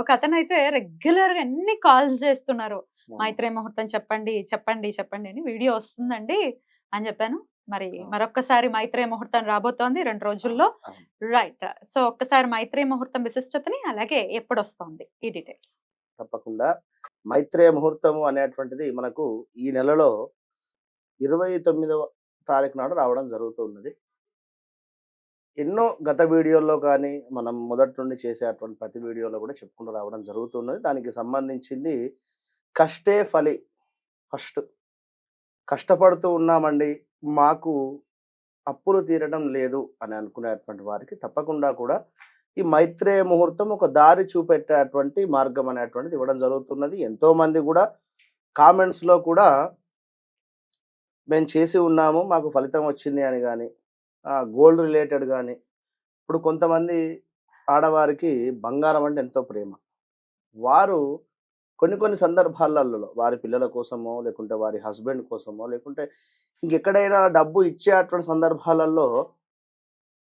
ఒక అతను అయితే రెగ్యులర్గా అన్ని కాల్స్ చేస్తున్నారు? మైత్రేయ ముహూర్తం చెప్పండి చెప్పండి చెప్పండి అని వీడియో వస్తుందండి అని చెప్పాను. మరి. మరొక్కసారి మైత్రేయ ముహూర్తం రాబోతోంది రెండు రోజుల్లో. రైట్. సో ఒక్కసారి మైత్రేయ ముహూర్తం విశిష్టతని అలాగే ఎప్పుడు వస్తుంది ఈ డీటెయిల్స్. తప్పకుండా. మైత్రేయ ముహూర్తము అనేటువంటిది మనకు ఈ నెలలో ఇరవై తొమ్మిదవ తారీఖు నాడు రావడం జరుగుతున్నది ఎన్నో గత వీడియోల్లో కానీ మనం మొదటి నుండి చేసేటువంటి ప్రతి వీడియోలో కూడా చెప్పుకుంటూ రావడం జరుగుతున్నది. దానికి సంబంధించింది కష్టే ఫలి. ఫస్ట్ కష్టపడుతూ ఉన్నామండి. మాకు అప్పులు తీరడం లేదు అని అనుకునేటువంటి వారికి తప్పకుండా కూడా ఈ మైత్రేయ ముహూర్తం ఒక దారి చూపెట్టేటువంటి మార్గం అనేటువంటిది ఇవ్వడం జరుగుతున్నది. ఎంతోమంది కూడా కామెంట్స్లో కూడా మేము చేసి ఉన్నాము మాకు ఫలితం వచ్చింది అని కానీ గోల్డ్ రిలేటెడ్ కానీ ఇప్పుడు కొంతమంది ఆడవారికి బంగారం అంటే ఎంతో ప్రేమ. వారు కొన్ని కొన్ని సందర్భాలలో వారి పిల్లల కోసమో లేకుంటే వారి హస్బెండ్ కోసమో లేకుంటే ఇంకెక్కడైనా డబ్బు ఇచ్చే అటువంటి సందర్భాలలో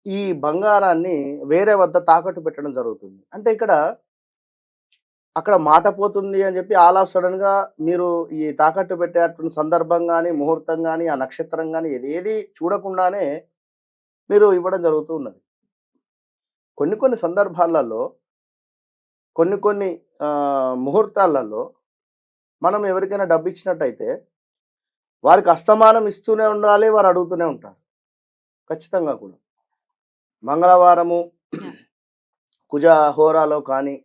ఈ బంగారాన్ని వేరే వద్ద తాకట్టు పెట్టడం జరుగుతుంది. అంటే ఇక్కడ అక్కడ మాట పోతుంది అని చెప్పి ఆల్ ఆఫ్ సడన్గా మీరు ఈ తాకట్టు పెట్టేటువంటి సందర్భం కానీ ముహూర్తం కానీ ఆ నక్షత్రం కానీ ఏదేది చూడకుండానే మీరు ఇవ్వడం జరుగుతూ ఉన్నది. కొన్ని కొన్ని సందర్భాలలో కొన్ని కొన్ని ముహూర్తాలలో మనం ఎవరికైనా డబ్బు ఇచ్చినట్టయితే వారికి అస్తమానం ఇస్తూనే ఉండాలి వారు అడుగుతూనే ఉంటారు. ఖచ్చితంగా కూడా. మంగళవారము కుజ హోరాలో కానీ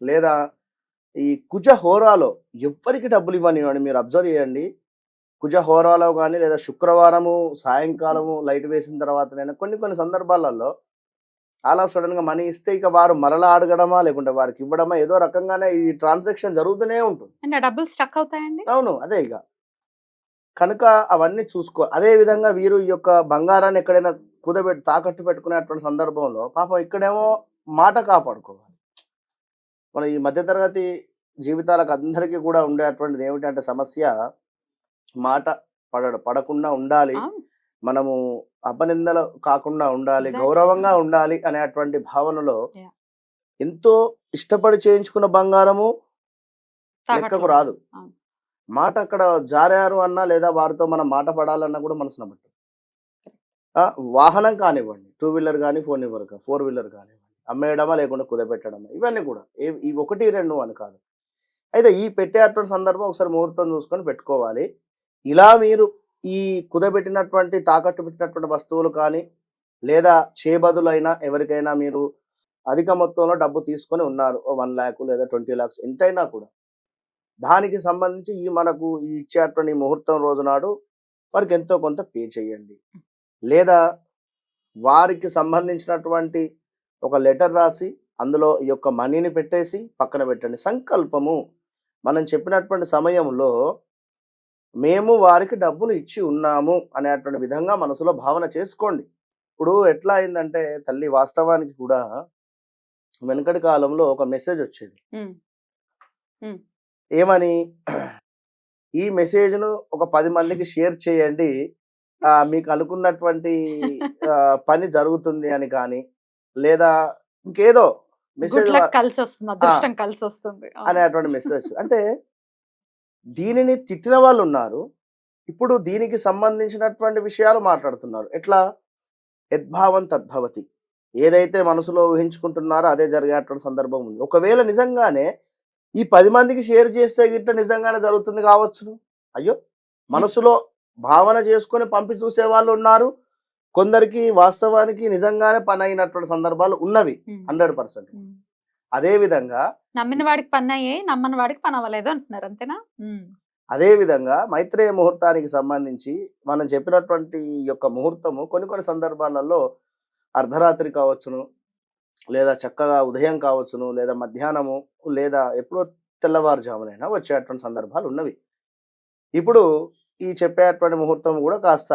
లేదా ఈ కుజ హోరాలో ఎవ్వరికి డబ్బులు ఇవ్వనివ్వండి మీరు అబ్జర్వ్ చేయండి. కుజ హోరాలో కానీ లేదా శుక్రవారము సాయంకాలము లైట్ వేసిన తర్వాతనైనా కొన్ని కొన్ని సందర్భాలలో ఆల్ ఆఫ్ సడన్గా మనీ ఇస్తే ఇక వారు మరలా అడగడమా లేకుంటే వారికి ఇవ్వడమా ఏదో రకంగానే ఈ ట్రాన్సాక్షన్ జరుగుతూనే ఉంటుంది. డబ్బులు స్టక్ అవుతాయండి? అవును అదే ఇక. కనుక అవన్నీ చూసుకో అదే విధంగా వీరు ఈ యొక్క బంగారాన్ని ఎక్కడైనా కుదబెట్టి తాకట్టు పెట్టుకునేటువంటి సందర్భంలో పాపం ఇక్కడేమో మాట కాపాడుకోవాలి. మన ఈ మధ్యతరగతి జీవితాలకు అందరికీ కూడా ఉండేటువంటిది ఏమిటంటే సమస్య మాట పడ పడకుండా ఉండాలి. మనము అపనిందలు కాకుండా ఉండాలి. గౌరవంగా ఉండాలి అనేటువంటి భావనలో. ఎంతో ఇష్టపడి చేయించుకున్న బంగారము లెక్కకు. రాదు. మాట అక్కడ జారారు అన్నా లేదా వారితో మనం మాట పడాలన్నా కూడా మనసున పట్టదు ఆ, వాహనం కానివ్వండి టూ వీలర్ కానీ ఫోర్ వీలర్ ఫోర్ వీలర్ కానివ్వండి అమ్మేయడమా లేకుండా కుదపెట్టడమా ఇవన్నీ కూడా ఈ ఒకటి రెండు అని కాదు అయితే ఈ పెట్టేటువంటి సందర్భం ఒకసారి ముహూర్తం చూసుకొని పెట్టుకోవాలి ఇలా మీరు ఈ కుదబెట్టినటువంటి తాకట్టు పెట్టినటువంటి వస్తువులు కానీ లేదా చేబదులైనా ఎవరికైనా మీరు అధిక మొత్తంలో డబ్బు తీసుకొని ఉన్నారు. వన్ ల్యాక్ లేదా ట్వంటీ ల్యాక్స్ ఎంతైనా కూడా. దానికి సంబంధించి ఈ మనకు ఈ ఇచ్చేటువంటి ముహూర్తం రోజు నాడు వారికి ఎంతో కొంత పే చేయండి. లేదా వారికి సంబంధించినటువంటి ఒక లెటర్ రాసి అందులో ఈ యొక్క మనీని పెట్టేసి పక్కన పెట్టండి. సంకల్పము. మనం చెప్పినటువంటి సమయంలో మేము వారికి డబ్బులు ఇచ్చి ఉన్నాము అనేటువంటి విధంగా మనసులో భావన చేసుకోండి. ఇప్పుడు ఎట్లా అయిందంటే తల్లి వాస్తవానికి కూడా వెనకటి కాలంలో ఒక మెసేజ్ వచ్చేది. ఏమని? ఈ మెసేజ్ను ఒక పది మందికి షేర్ చేయండి. మీకు అనుకున్నటువంటి పని జరుగుతుంది అని కానీ లేదా ఇంకేదో మెసేజ్ కలిసి వస్తుంది కలిసి వస్తుంది. అనేటువంటి మెసేజ్ వచ్చింది. అంటే దీనిని తిట్టిన వాళ్ళు ఉన్నారు ఇప్పుడు దీనికి సంబంధించినటువంటి విషయాలు మాట్లాడుతున్నారు. ఎట్లా? యద్భావం తద్భవతి ఏదైతే మనసులో ఊహించుకుంటున్నారో అదే జరిగేటువంటి సందర్భం ఉంది. ఒకవేళ నిజంగానే ఈ పది మందికి షేర్ చేస్తే గిట్ట నిజంగానే జరుగుతుంది కావచ్చు అయ్యో! మనసులో భావన చేసుకొని పంపి చూసే వాళ్ళు ఉన్నారు. కొందరికి వాస్తవానికి నిజంగానే పని అయినటువంటి సందర్భాలు ఉన్నవి. Hundred percent. అదే విధంగా నమ్మిన వాడికి పని అయ్యాయి నమ్మని వాడికి పని అవ్వలేదు అంటున్నారు అంతేనా. అదే విధంగా మైత్రేయ ముహూర్తానికి సంబంధించి మనం చెప్పినటువంటి యొక్క ముహూర్తము కొన్ని కొన్ని సందర్భాలలో అర్ధరాత్రి కావచ్చును లేదా చక్కగా ఉదయం కావచ్చును లేదా మధ్యాహ్నము లేదా ఎప్పుడో తెల్లవారుజామునైనా వచ్చేటువంటి సందర్భాలు ఉన్నవి ఇప్పుడు ఈ చెప్పేటువంటి ముహూర్తం కూడా కాస్త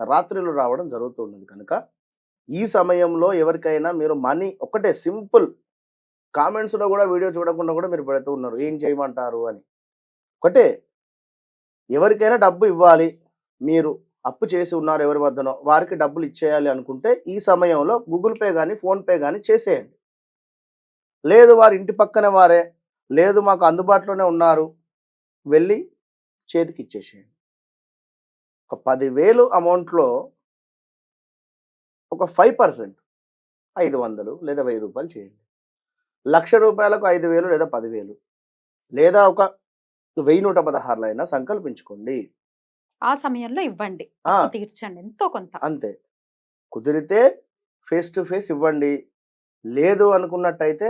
రాత్రిలో రావడం జరుగుతున్నది కనుక ఈ సమయంలో ఎవరికైనా మీరు మనీ ఒకటే సింపుల్ కామెంట్స్లో కూడా వీడియో చూడకుండా కూడా మీరు పెడుతూ ఉన్నారు. ఏం చేయమంటారు అని. ఒకటే ఎవరికైనా డబ్బు ఇవ్వాలి. మీరు అప్పు చేసి ఉన్నారు ఎవరి వద్దనో వారికి డబ్బులు ఇచ్చేయాలి అనుకుంటే ఈ సమయంలో గూగుల్ పే కానీ ఫోన్పే కానీ చేసేయండి. లేదు వారి ఇంటి పక్కనే వారే లేదు మాకు అందుబాటులోనే ఉన్నారు వెళ్ళి చేతికి ఇచ్చేసేయండి. ఒక పదివేలు అమౌంట్లో ఒక ఫైవ్ పర్సెంట్ ఐదు వందలు లేదా వెయ్యి రూపాయలు చేయండి. లక్ష రూపాయలకు ఐదు వేలు లేదా పదివేలు లేదా ఒక వెయ్యి నూట పదహారులు అయినా సంకల్పించుకోండి. ఆ సమయంలో ఇవ్వండి. తీర్చండి. ఎంతో కొంత. అంతే. కుదిరితే ఫేస్ టు ఫేస్ ఇవ్వండి. లేదు అనుకున్నట్టయితే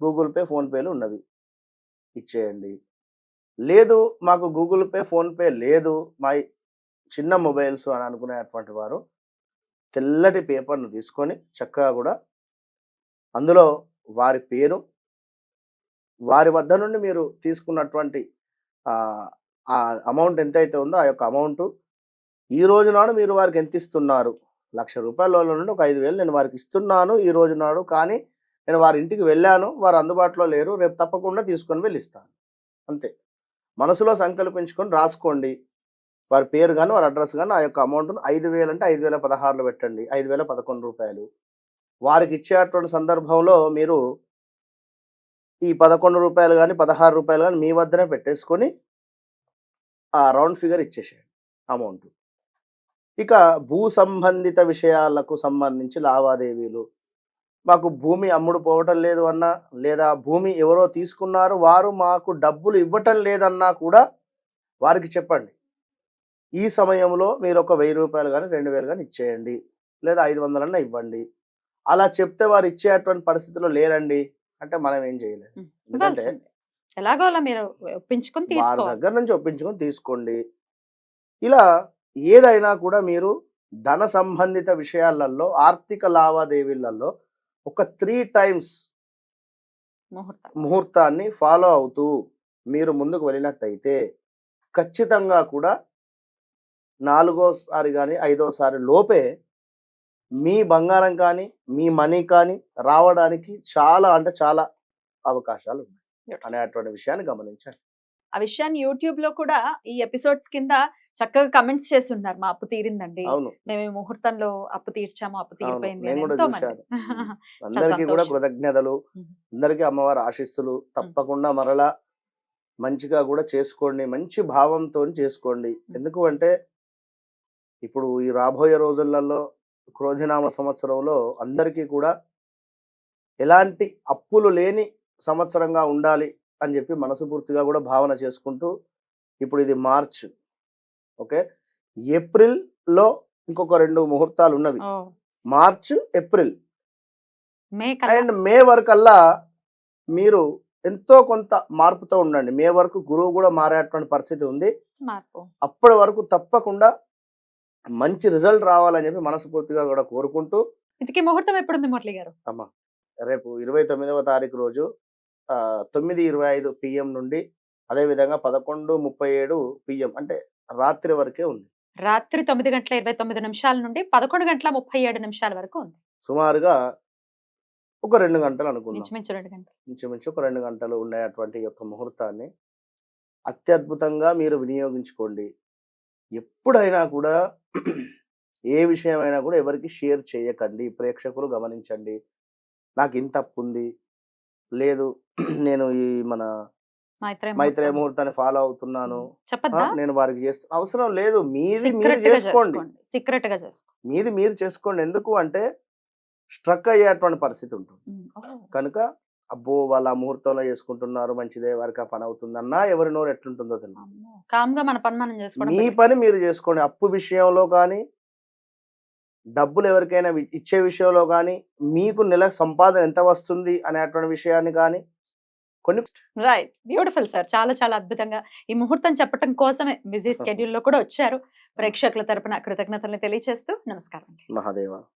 గూగుల్ పే ఫోన్పేలు ఉన్నవి ఇచ్చేయండి. లేదు మాకు గూగుల్ పే ఫోన్పే లేదు. మా చిన్న మొబైల్స్ అని అనుకునేటువంటి వారు తెల్లటి పేపర్ను తీసుకొని చక్కగా కూడా అందులో వారి పేరు వారి వద్ద నుండి మీరు తీసుకున్నటువంటి ఆ అమౌంట్ ఎంతైతే ఉందో ఆ యొక్క అమౌంట్ ఈ రోజు నాడు మీరు వారికి ఎంత ఇస్తున్నారు? లక్ష రూపాయల నుండి ఒక ఐదు వేలు నేను వారికి ఇస్తున్నాను ఈ రోజు నాడు కానీ నేను వారి ఇంటికి వెళ్ళాను వారు అందుబాటులో లేరు రేపు తప్పకుండా తీసుకొని వెళ్ళి ఇస్తాను. అంతే. మనసులో సంకల్పించుకొని రాసుకోండి. వారి పేరు కానీ వారి అడ్రస్ కానీ ఆ యొక్క అమౌంట్ను ఐదు వేలు అంటే ఐదు వేల పదహారులో పెట్టండి. ఐదు వేల పదకొండు రూపాయలు. వారికి ఇచ్చేటువంటి సందర్భంలో మీరు ఈ పదకొండు రూపాయలు కానీ పదహారు రూపాయలు కానీ మీ వద్దనే పెట్టేసుకొని ఆ రౌండ్ ఫిగర్ ఇచ్చేసేయండి అమౌంట్. ఇక భూ సంబంధిత విషయాలకు సంబంధించి లావాదేవీలు. మాకు భూమి అమ్ముడు పోవటం లేదు అన్నా లేదా భూమి ఎవరో తీసుకున్నారు వారు మాకు డబ్బులు ఇవ్వటం లేదన్నా కూడా వారికి చెప్పండి. ఈ సమయంలో మీరు ఒక వెయ్యి రూపాయలు కానీ రెండు వేలు కానీ ఇచ్చేయండి. లేదా ఐదు వందలన్నా ఇవ్వండి. అలా చెప్తే వారు ఇచ్చేటువంటి పరిస్థితిలో లేరండి. అంటే మనం ఏం చేయలేము ఉం. ఎందుకంటే ఇవ్వాల్సిందే. ఎలాగో అలా మీరు ఒప్పించుకొని వారి దగ్గర నుంచి ఒప్పించుకొని తీసుకోండి. ఇలా ఏదైనా కూడా మీరు ధన సంబంధిత విషయాలలో ఆర్థిక లావాదేవీలలో ఒక త్రీ టైమ్స్ ముహూర్తం ముహూర్తాన్ని ఫాలో అవుతూ మీరు ముందుకు వెళ్ళినట్టయితే ఖచ్చితంగా కూడా నాలుగోసారి కానీ ఐదోసారి లోపే మీ బంగారం కానీ మీ మనీ కానీ రావడానికి చాలా అంటే చాలా అవకాశాలు ఉన్నాయి అనేటువంటి విషయాన్ని గమనించండి. ఆ విషయాన్ని యూట్యూబ్లో కూడా ఈ ఎపిసోడ్స్ కింద చక్కగా కమెంట్స్ చేసి ఉన్నారు మా అప్పు తీరిందండి. మేము ఈ ముహూర్తంలో అప్పు తీర్చాము అప్పు తీరిపోయింది. అందరికీ కూడా. కృతజ్ఞతలు. అందరికీ అమ్మవారి ఆశీస్సులు. తప్పకుండా మరలా మంచిగా కూడా చేసుకోండి. మంచి భావంతో చేసుకోండి. ఎందుకు అంటే ఇప్పుడు ఈ రాబోయే రోజులలో క్రోధినామ సంవత్సరంలో అందరికీ కూడా ఎలాంటి అప్పులు లేని సంవత్సరంగా ఉండాలి అని చెప్పి మనసుపూర్తిగా కూడా భావన చేసుకుంటూ ఇప్పుడు ఇది మార్చ్. ఓకే? ఏప్రిల్లో ఇంకొక రెండు ముహూర్తాలు ఉన్నవి. March April. అండ్ మే వరకల్లా మీరు ఎంతో కొంత మార్పుతో ఉండండి. మే వరకు గురువు కూడా మారేటువంటి పరిస్థితి ఉంది. అప్పటి వరకు తప్పకుండా మంచి రిజల్ట్ రావాలని చెప్పి మనస్ఫూర్తిగా కూడా కోరుకుంటూ ఇంతకీ ముహూర్తం ఎప్పుడుంది మురళి గారు? అమ్మ రేపు ఇరవై తొమ్మిదవ తారీఖు రోజు తొమ్మిది ఇరవై ఐదు పిఎం నుండి అదేవిధంగా పదకొండు ముప్పై ఏడు పిఎం అంటే రాత్రి వరకే ఉంది. రాత్రి తొమ్మిది గంటల ఇరవై తొమ్మిది నిమిషాల నుండి పదకొండు గంటల ముప్పై ఏడు నిమిషాల వరకు ఉంది. సుమారుగా ఒక రెండు గంటలు అనుకుందాం. ఇంచుమించు రెండు గంటలు. ఇంచుమించు ఒక రెండు గంటలు ఉండేటువంటి యొక్క ముహూర్తాన్ని అత్యద్భుతంగా మీరు వినియోగించుకోండి. ఎప్పుడైనా కూడా ఏ విషయమైనా కూడా ఎవరికి షేర్ చేయకండి ప్రేక్షకులు గమనించండి. నాకు ఇంత అప్పు ఉంది లేదు నేను ఈ మన ముహూర్తం. ముహూర్తాన్ని ఫాలో అవుతున్నాను. నేను వారికి చేస్తు అవసరం లేదు. మీది మీరు చేసుకోండి. సీక్రెట్గా చేసుకోండి. మీది మీరు చేసుకోండి. ఎందుకు అంటే స్ట్రక్ అయ్యేటువంటి పరిస్థితి ఉంటుంది. కనుక అబ్బో వాళ్ళ ముహూర్తంలో చేసుకుంటున్నారు మంచిదే వారికి ఆ పని అవుతుందన్నా ఎవరి నోరు ఎట్లుంటుందో తెలియదు అమ్మో. కామ్గా మన పని మనం చేసుకోవడం మీ. పని మీరు చేసుకోండి. అప్పు విషయంలో కానీ డబ్బులు ఎవరికైనా ఇచ్చే విషయంలో కానీ మీకు నెల సంపాదన ఎంత వస్తుంది అనేటువంటి విషయాన్ని కానీ కొన్ని రైట్ బ్యూటిఫుల్ సార్ చాలా చాలా అద్భుతంగా ఈ ముహూర్తం చెప్పడం కోసమే బిజీ స్కెడ్యూల్లో కూడా వచ్చారు. ప్రేక్షకుల తరపున కృతజ్ఞతలు తెలియజేస్తూ నమస్కారం మహాదేవ.